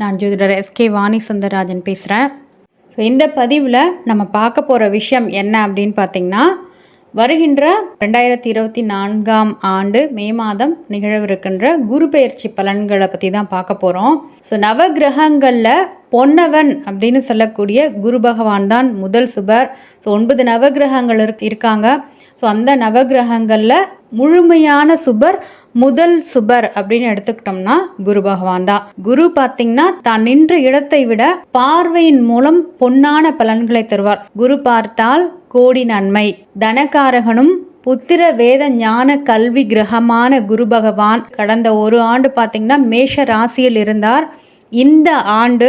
நான் ஜோதிடர் எஸ்கே வாணி சுந்தரராஜன் பேசுகிறேன் ஸோ இந்த பதிவில் நம்ம பார்க்க போகிற விஷயம் என்ன அப்படின்னு பார்த்தீங்கன்னா வருகின்ற ரெண்டாயிரத்தி இருபத்தி நான்காம் ஆண்டு மே மாதம் நிகழவிருக்கின்ற குரு பெயர்ச்சி பலன்களை பற்றி தான் பார்க்க போகிறோம் ஸோ நவகிரகங்களில் பொன்னவன் அப்படின்னு சொல்லக்கூடிய குரு பகவான் தான் முதல் சுபர். ஸோ ஒன்பது நவகிரகங்கள் இருக் இருக்காங்க. ஸோ அந்த நவகிரகங்களில் முழுமையான சுபர் முதல் சுபர் அப்படின்னு எடுத்துக்கிட்டோம்னா குரு பகவான் தான். குரு பார்த்தீங்கன்னா தான் நின்ற இடத்தை விட பார்வையின் மூலம் பொன்னான பலன்களை தருவார். குரு பார்த்தால் கோடி நன்மை. தனகாரகனும் புத்திர வேத ஞான கல்வி கிரகமான குரு பகவான் கடந்த ஒரு ஆண்டு பார்த்திங்கன்னா மேஷ ராசியில் இருந்தார். இந்த ஆண்டு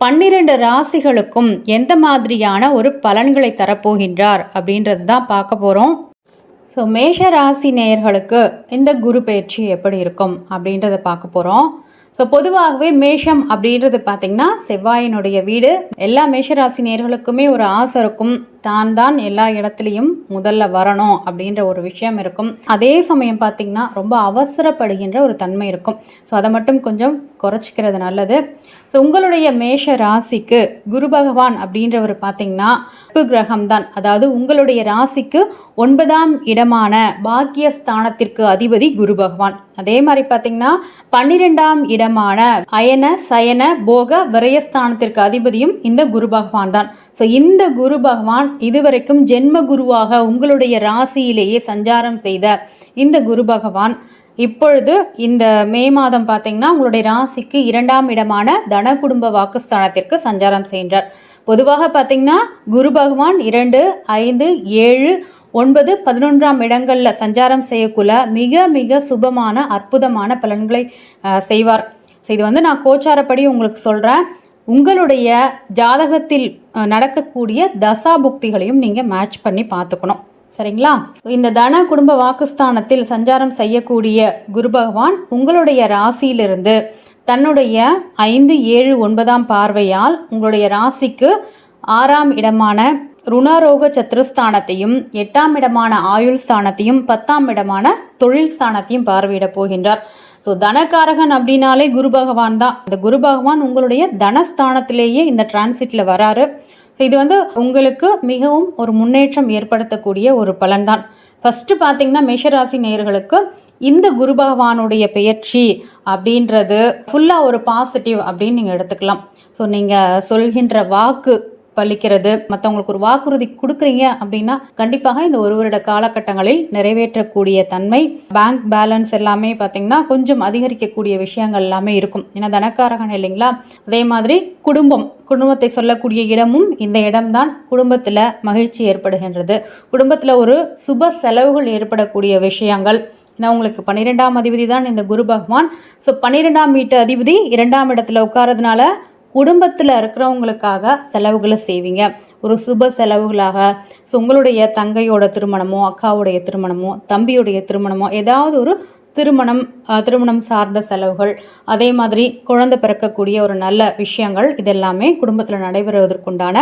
பன்னிரண்டு ராசிகளுக்கும் எந்த மாதிரியான ஒரு பலன்களை தரப்போகின்றார் அப்படின்றது தான் பார்க்க போகிறோம் ஸோ மேஷ ராசி நேயர்களுக்கு இந்த குரு பயிற்சி எப்படி இருக்கும் அப்படின்றத பார்க்க போகிறோம் ஸோ பொதுவாகவே மேஷம் அப்படின்றது பார்த்திங்கன்னா செவ்வாயினுடைய வீடு. எல்லா மேஷராசி நேர்களுக்குமே ஒரு ஆசை இருக்கும். தான் தான் எல்லா இடத்துலையும் முதல்ல வரணும் அப்படின்ற ஒரு விஷயம் இருக்கும். அதே சமயம் பார்த்திங்கன்னா ரொம்ப அவசரப்படுகின்ற ஒரு தன்மை இருக்கும். ஸோ அதை மட்டும் கொஞ்சம் குறைச்சிக்கிறது நல்லது. ஸோ உங்களுடைய மேஷ ராசிக்கு குரு பகவான் அப்படின்றவர் பார்த்தீங்கன்னா கிரகம் தான் அதாவது உங்களுடைய ராசிக்கு ஒன்பதாம் இடமான பாக்கியஸ்தானத்திற்கு அதிபதி குரு பகவான். அதே மாதிரி பார்த்தீங்கன்னா பன்னிரெண்டாம் இடமான அயன சயன போக விரயஸ்தானத்திற்கு அதிபதியும் இந்த குரு பகவான் தான் ஸோ இந்த குரு பகவான் இதுவரைக்கும் ஜென்ம குருவாக உங்களுடைய ராசியிலேயே சஞ்சாரம் செய்த இந்த குரு பகவான். இப்பொழுது இந்த மே மாதம் பார்த்தீங்கன்னா உங்களுடைய ராசிக்கு இரண்டாம் இடமான தன குடும்ப வாக்குஸ்தானத்திற்கு சஞ்சாரம் செய்கின்றார். பொதுவாக பார்த்தீங்கன்னா குரு பகவான் இரண்டு ஐந்து ஏழு ஒன்பது பதினொன்றாம் இடங்களில் சஞ்சாரம் செய்யக்குள்ள மிக மிக சுபமான அற்புதமான பலன்களை செய்வார். இது வந்து நான் கோச்சாரப்படி உங்களுக்கு சொல்கிறேன் உங்களுடைய ஜாதகத்தில் நடக்கக்கூடிய தசா புக்திகளையும் நீங்கள் மேட்ச் பண்ணி பார்த்துக்கணும். சரிங்களா? இந்த தன குடும்ப வாக்குஸ்தானத்தில் சஞ்சாரம் செய்யக்கூடிய குரு பகவான் உங்களுடைய ராசியிலிருந்து தன்னுடைய ஐந்து ஏழு ஒன்பதாம் பார்வையால் உங்களுடைய ராசிக்கு ஆறாம் இடமான ருணரோக சத்ருஸ்தானத்தையும் எட்டாம் இடமான ஆயுள் ஸ்தானத்தையும் பத்தாம் இடமான தொழில் ஸ்தானத்தையும் பார்வையிட போகின்றார். ஸோ தனக்காரகன் அப்படின்னாலே குரு பகவான் தான். இந்த குரு பகவான் உங்களுடைய தனஸ்தானத்திலேயே இந்த டிரான்சிட்டில் வராரு. ஸோ இது வந்து உங்களுக்கு மிகவும் ஒரு முன்னேற்றம் ஏற்படுத்தக்கூடிய ஒரு பலன்தான். ஃபஸ்ட்டு பார்த்தீங்கன்னா மேஷராசி நேயர்களுக்கு இந்த குரு பகவானுடைய பெயர்ச்சி அப்படின்றது ஃபுல்லாக ஒரு பாசிட்டிவ் அப்படின்னு நீங்கள் எடுத்துக்கலாம். ஸோ நீங்கள் சொல்கின்ற வாக்கு பலிக்கிறது மற்றவங்களுக்கு ஒரு வாக்குறுதி கொடுக்குறீங்க அப்படின்னா கண்டிப்பாக இந்த ஒரு வருட காலகட்டங்களில் நிறைவேற்றக்கூடிய தன்மை பேங்க் பேலன்ஸ் எல்லாமே பார்த்தீங்கன்னா கொஞ்சம் அதிகரிக்கக்கூடிய விஷயங்கள் எல்லாமே இருக்கும். ஏன்னா தனக்காரகன் இல்லைங்களா? அதே மாதிரி குடும்பம் குடும்பத்தை சொல்லக்கூடிய இடமும் இந்த இடம்தான் குடும்பத்தில் மகிழ்ச்சி ஏற்படுகின்றது. குடும்பத்தில் ஒரு சுப செலவுகள் ஏற்படக்கூடிய விஷயங்கள். ஏன்னா உங்களுக்கு பன்னிரெண்டாம் அதிபதி தான் இந்த குரு பகவான். ஸோ பன்னிரெண்டாம் வீட்டு அதிபதி இரண்டாம் இடத்துல உட்காரதுனால குடும்பத்தில் இருக்கிறவங்களுக்காக செலவுகளை செய்வீங்க. ஒரு சுப செலவுகளாக ஸோ உங்களுடைய தங்கையோட திருமணமோ அக்காவுடைய திருமணமோ தம்பியுடைய திருமணமோ ஏதாவது ஒரு திருமணம் திருமணம் சார்ந்த செலவுகள் அதே மாதிரி குழந்தை பிறக்கக்கூடிய ஒரு நல்ல விஷயங்கள் இதெல்லாமே குடும்பத்தில் நடைபெறுவதற்குண்டான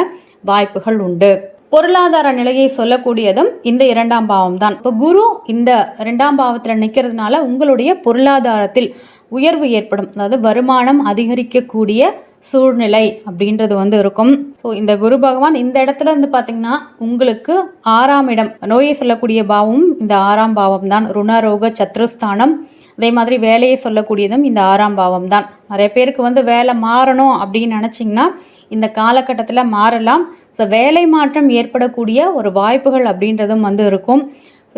வாய்ப்புகள் உண்டு. பொருளாதார நிலையை சொல்லக்கூடியதும் இந்த இரண்டாம் பாவம் தான். இப்போ குரு இந்த இரண்டாம் பாவத்தில் நிற்கிறதுனால உங்களுடைய பொருளாதாரத்தில் உயர்வு ஏற்படும். அதாவது வருமானம் அதிகரிக்கக்கூடிய சூழ்நிலை அப்படின்றது வந்து இருக்கும். ஸோ இந்த குரு பகவான் இந்த இடத்துல வந்து பார்த்தீங்கன்னா உங்களுக்கு ஆறாம் இடம் நோயை சொல்லக்கூடிய பாவம் இந்த ஆறாம் பாவம் தான் ருணரோக சத்ருஸ்தானம் அதே மாதிரி வேலையை சொல்லக்கூடியதும் இந்த ஆறாம் பாவம் தான் நிறைய பேருக்கு வந்து வேலை மாறணும் அப்படின்னு நினச்சிங்கன்னா இந்த காலகட்டத்தில் மாறலாம். ஸோ வேலை மாற்றம் ஏற்படக்கூடிய ஒரு வாய்ப்புகள் அப்படின்றதும் வந்து இருக்கும்.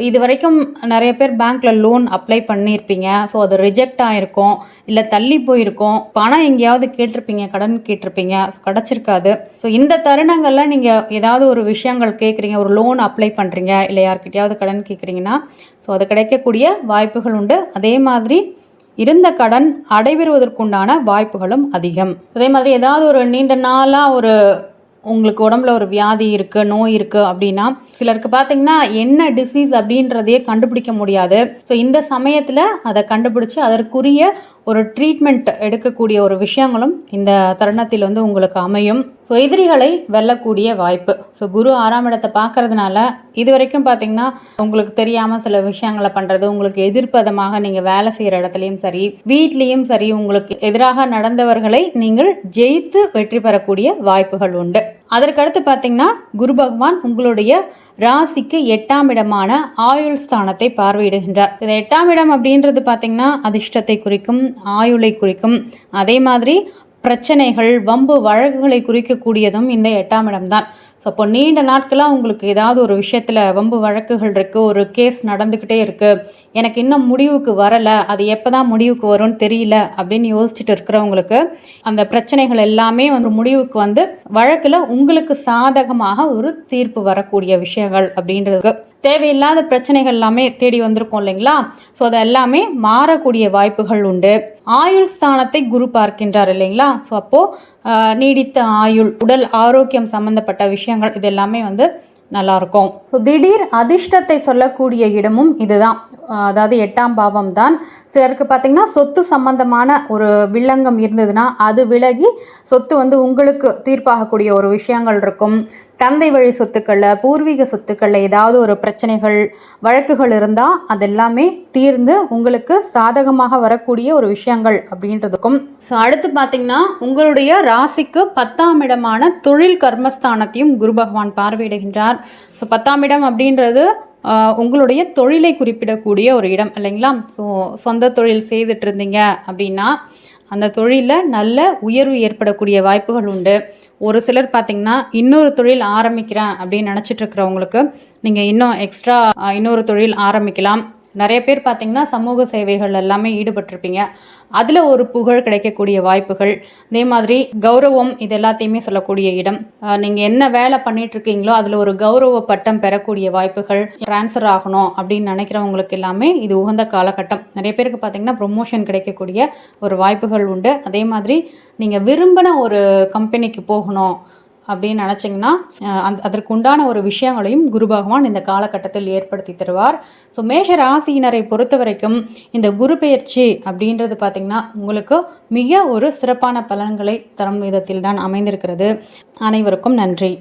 இது வரைக்கும் நிறைய பேர் பேங்க்கில் லோன் அப்ளை பண்ணியிருப்பீங்க. ஸோ அது ரிஜெக்ட் ஆகிருக்கும் இல்லை தள்ளி போயிருக்கும். பணம் எங்கேயாவது கேட்டிருப்பீங்க கடன் கேட்டிருப்பீங்க. கிடச்சிருக்காது. ஸோ இந்த தருணங்களில் நீங்கள் ஏதாவது ஒரு விஷயங்கள் கேட்குறீங்க ஒரு லோன் அப்ளை பண்ணுறீங்க இல்லை யார்கிட்டயாவது கடன் கேட்குறீங்கன்னா ஸோ அது கிடைக்கக்கூடிய வாய்ப்புகள் உண்டு. அதே மாதிரி இருந்த கடன் அடைபெறுவதற்குண்டான வாய்ப்புகளும் அதிகம். அதே மாதிரி ஏதாவது ஒரு நீண்ட நாளாக ஒரு உங்களுக்கு உடம்புல ஒரு வியாதி இருக்குது நோய் இருக்குது அப்படின்னா சிலருக்கு பார்த்தீங்கன்னா என்ன டிசீஸ் அப்படின்றதையே கண்டுபிடிக்க முடியாது. ஸோ இந்த சமயத்தில் அதை கண்டுபிடிச்சி அதற்குரிய ஒரு ட்ரீட்மெண்ட் எடுக்கக்கூடிய ஒரு விஷயங்களும் இந்த தருணத்தில் வந்து உங்களுக்கு அமையும். ஸோ எதிரிகளை வெல்லக்கூடிய வாய்ப்பு. ஸோ குரு ஆறாம் இடத்தை பார்க்கறதுனால இது வரைக்கும் பார்த்தீங்கன்னா உங்களுக்கு தெரியாமல் சில விஷயங்களை பண்ணுறது உங்களுக்கு எதிர்ப்பதமாக நீங்கள் வேலை செய்கிற இடத்துலையும் சரி வீட்லேயும் சரி உங்களுக்கு எதிராக நடந்தவர்களை நீங்கள் ஜெயித்து வெற்றி பெறக்கூடிய வாய்ப்புகள் உண்டு. அதற்கடுத்து பார்த்தீங்கன்னா குரு பகவான் உங்களுடைய ராசிக்கு எட்டாம் இடமான ஆயுள் ஸ்தானத்தை பார்வையிடுகின்றார். இந்த எட்டாம் இடம் அப்படின்றது பார்த்தீங்கன்னா அதிர்ஷ்டத்தை குறிக்கும் ஆயுளை குறிக்கும். அதே மாதிரி பிரச்சனைகள் வம்பு வழக்குகளை குறிக்கக்கூடியதும் இந்த எட்டாம் இடம்தான். ஸோ அப்போ நீண்ட நாட்களாக உங்களுக்கு ஏதாவது ஒரு விஷயத்தில் வம்பு வழக்குகள் இருக்குது ஒரு கேஸ் நடந்துக்கிட்டே இருக்குது எனக்கு இன்னும் முடிவுக்கு வரலை அது எப்போ தான் முடிவுக்கு வரும்னு தெரியல அப்படின்னு யோசிச்சுட்டு இருக்கிறவங்களுக்கு அந்த பிரச்சனைகள் எல்லாமே வந்து முடிவுக்கு வந்து வழக்கில் உங்களுக்கு சாதகமாக ஒரு தீர்ப்பு வரக்கூடிய விஷயங்கள் அப்படின்றதுக்கு தேவையில்லாத பிரச்சனைகள் எல்லாமே தேடி வந்திருக்கோம் இல்லைங்களா? ஸோ அது எல்லாமே மாறக்கூடிய வாய்ப்புகள் உண்டு. ஆயுள் ஸ்தானத்தை குரு பார்க்கின்றார் இல்லைங்களா? ஸோ அப்போது நீடித்த ஆயுள் உடல் ஆரோக்கியம் சம்மந்தப்பட்ட விஷயங்கள் இது எல்லாமே வந்து நல்லாயிருக்கும் ஸோ திடீர் அதிர்ஷ்டத்தை சொல்லக்கூடிய இடமும் இதுதான். அதாவது எட்டாம் பாவம் தான் சிலருக்கு பார்த்திங்கன்னா சொத்து சம்பந்தமான ஒரு வில்லங்கம் இருந்ததுன்னா அது விலகி சொத்து வந்து உங்களுக்கு தீர்ப்பாகக்கூடிய ஒரு விஷயங்கள் இருக்கும். தந்தை வழி சொத்துக்களில் பூர்வீக சொத்துக்களில் ஏதாவது ஒரு பிரச்சனைகள் வழக்குகள் இருந்தால் அதெல்லாமே தீர்ந்து உங்களுக்கு சாதகமாக வரக்கூடிய ஒரு விஷயங்கள் அப்படின்றதுக்கும். ஸோ அடுத்து பார்த்திங்கன்னா உங்களுடைய ராசிக்கு பத்தாம் இடமான தொழில் கர்மஸ்தானத்தையும் குரு பகவான் பார்வையிடுகின்றார். ஸோ பத்தாம் இடம் அப்படின்றது உங்களுடைய தொழிலை குறிப்பிடக்கூடிய ஒரு இடம் இல்லைங்களா? ஸோ சொந்த தொழில் செய்துட்டு இருந்தீங்க அப்படின்னா அந்த தொழிலில் நல்ல உயர்வு ஏற்படக்கூடிய வாய்ப்புகள் உண்டு. ஒரு சிலர் பார்த்திங்கன்னா இன்னொரு தொழில் ஆரம்பிக்கிறேன் அப்படின்னு நினச்சிட்டு இருக்கிறவங்களுக்கு நீங்கள் இன்னும் எக்ஸ்ட்ரா இன்னொரு தொழில் ஆரம்பிக்கலாம். நிறைய பேர் பார்த்திங்கன்னா சமூக சேவைகள் எல்லாமே ஈடுபட்டிருப்பீங்க. அதில் ஒரு புகழ் கிடைக்கக்கூடிய வாய்ப்புகள் அதே மாதிரி கௌரவம் இது எல்லாத்தையுமே சொல்லக்கூடிய இடம். நீங்கள் என்ன வேலை பண்ணிகிட்ருக்கீங்களோ அதில் ஒரு கௌரவ பட்டம் பெறக்கூடிய வாய்ப்புகள் ட்ரான்ஸ்ஃபர் ஆகணும் அப்படின்னு நினைக்கிறவங்களுக்கு எல்லாமே இது உகந்த காலகட்டம். நிறைய பேருக்கு பார்த்திங்கன்னா ப்ரொமோஷன் கிடைக்கக்கூடிய ஒரு வாய்ப்புகள் உண்டு. அதே மாதிரி நீங்கள் விரும்பின ஒரு கம்பெனிக்கு போகணும் அப்படின்னு நினச்சிங்கன்னா அந்த அதற்கு உண்டான ஒரு விஷயங்களையும் குரு பகவான் இந்த காலகட்டத்தில் ஏற்படுத்தி தருவார். ஸோ மேஷ ராசியினரை பொறுத்த வரைக்கும் இந்த குரு பெயர்ச்சி அப்படின்றது பார்த்திங்கன்னா உங்களுக்கு மிக ஒரு சிறப்பான பலன்களை தரும் விதத்தில் தான் அமைந்திருக்கிறது. அனைவருக்கும் நன்றி.